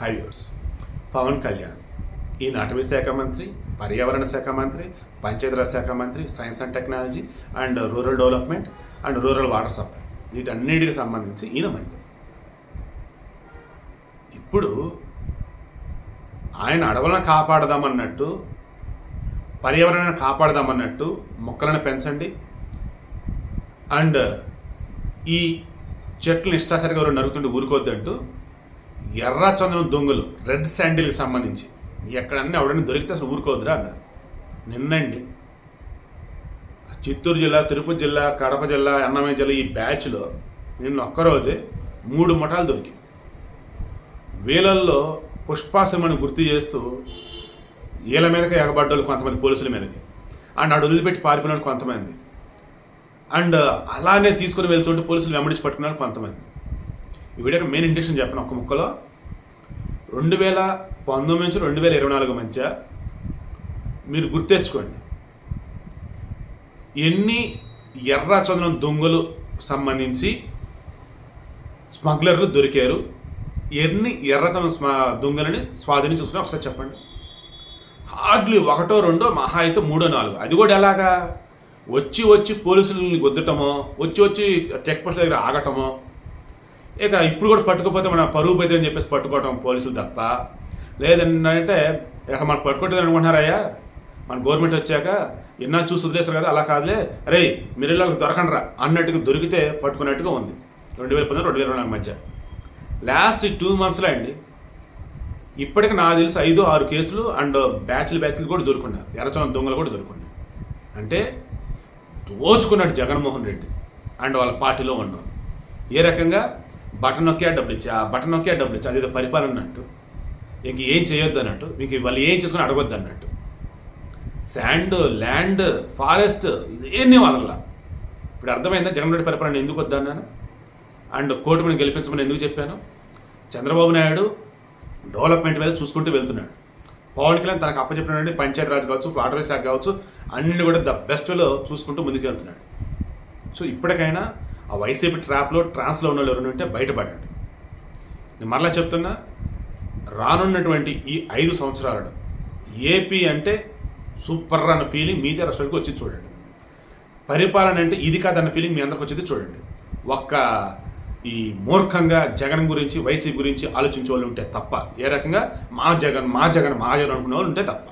Highways. Pawan Kalyan ఈయన అటవీ శాఖ మంత్రి పర్యావరణ శాఖ మంత్రి పంచాయతీరాజ్ శాఖ మంత్రి science and technology and rural development and rural water supply. వీటన్నిటికి సంబంధించి ఈయన మంత్రి. ఇప్పుడు ఆయన అడవులను కాపాడదామన్నట్టు పర్యావరణాన్ని కాపాడదామన్నట్టు మొక్కలను పెంచండి. అండ్ ఈ చెట్లు ఇష్టాసరిగా ఎవరు నరుకుతుంటే ఊరుకోవద్దంటూ ఎర్ర చందనం దొంగలు రెడ్ శాండిల్కి సంబంధించి. ఎక్కడన్నీ ఎవడన్నా దొరికితే అసలు ఊరుకోవద్దురా అన్నారు. నిన్నండి. చిత్తూరు జిల్లా తిరుపతి జిల్లా కడప జిల్లా అన్నమయ్య జిల్లా ఈ బ్యాచ్లో నిన్న ఒక్కరోజే మూడు ముఠాలు దొరికి వేలల్లో పుష్పాసమని గుర్తు చేస్తూ వీళ్ళ మీదకి ఎగబడ్డోళ్ళు కొంతమంది పోలీసుల మీదకి. అండ్ ఆడు వదిలిపెట్టి పారిపోయిన కొంతమంది. అండ్ అలానే తీసుకుని వెళ్తుంటే పోలీసులు వెంబడించి పట్టుకున్నారు కొంతమంది. ఈ వీడియోకి మెయిన్ ఇంటెన్షన్ చెప్పను. ఒక్క ముక్కలో రెండు వేల పంతొమ్మిది నుంచి రెండు వేల ఇరవై నాలుగు మధ్య మీరు గుర్తెచ్చుకోండి ఎన్ని ఎర్ర దొంగలు సంబంధించి స్మగ్లర్లు దొరికారు ఎన్ని ఎర్రచందనం స్మ దొంగలని స్వాధీనం చూసుకుని ఒకసారి చెప్పండి. హార్డ్లీ ఒకటో రెండో మహా అయితే మూడో నాలుగు. అది కూడా ఎలాగా? వచ్చి వచ్చి పోలీసులని గుద్దటమో వచ్చి వచ్చి చెక్ పోస్ట్ దగ్గర ఆగటమో ఇక ఇప్పుడు కూడా పట్టుకోపోతే మన పరువు బెదిరి అని చెప్పేసి పట్టుకోవటం పోలీసులు తప్ప. లేదంటే ఇక మనం పట్టుకోవట్లేదు అనుకుంటున్నారయ్యా? మన గవర్నమెంట్ వచ్చాక ఎన్నో చూసి వదిలేస్తారు కదా అలా కాదులే. రే మీరు ఇళ్ళకి దొరకండి రా అన్నట్టుగా దొరికితే పట్టుకున్నట్టుగా ఉంది. రెండు వేల పంతొమ్మిది రెండు వేల ఇరవై నాలుగు మధ్య. లాస్ట్ టూ మంత్స్లో అండి ఇప్పటికి నాకు తెలిసి ఐదు ఆరు కేసులు అండ్ బ్యాచ్లు బ్యాచ్లు కూడా దొరుకున్నారు ఎర్రచొన దొంగలు కూడా దొరుకున్నారు అంటే దోచుకున్నాడు జగన్మోహన్ రెడ్డి అండ్ వాళ్ళ పార్టీలో ఉన్నాం ఏ రకంగా? బటన్ నొక్కే డబ్బులు ఇచ్చా బటన్ నొక్కే డబ్బులు ఇచ్చా అదేదో పరిపాలన అన్నట్టు. ఇంక ఏం చేయొద్దు అన్నట్టు. మీకు వాళ్ళు ఏం చేసుకుని అడగొద్దు అన్నట్టు. శాండ్ ల్యాండ్ ఫారెస్ట్ ఇదేన్ని వాళ్ళ ఇప్పుడు అర్థమైందా? జగన్ రెడ్డి పరిపాలన ఎందుకు వద్దన్నాను అండ్ కూటమిని గెలిపించమని ఎందుకు చెప్పాను. చంద్రబాబు నాయుడు డెవలప్మెంట్ మీద చూసుకుంటూ వెళ్తున్నాడు. పవన్ కళ్యాణ్ తనకు అప్పచెప్పినటువంటి పంచాయతీరాజ్ కావచ్చు వాటర్ శాఖ కావచ్చు అన్ని కూడా ద బెస్ట్ వేలో చూసుకుంటూ ముందుకు వెళ్తున్నాడు సో ఇప్పటికైనా ఆ వైసీపీ ట్రాప్లో ట్రాన్స్లో ఉన్న వాళ్ళు ఉంటే బయటపడండి. నేను మరలా చెప్తున్నా రానున్నటువంటి ఈ ఐదు సంవత్సరాలలో ఏపీ అంటే సూపర్ అన్న ఫీలింగ్ మీదే రాష్ట్రానికి వచ్చి చూడండి. పరిపాలన అంటే ఇది కాదన్న ఫీలింగ్ మీ అందరికి వచ్చింది చూడండి. ఒక్క ఈ మూర్ఖంగా జగన్ గురించి వైసీపీ గురించి ఆలోచించే వాళ్ళు ఉంటే తప్ప ఏ రకంగా మా జగన్ మా జగన్ మా జగన్ అనుకునే వాళ్ళు ఉంటే తప్ప.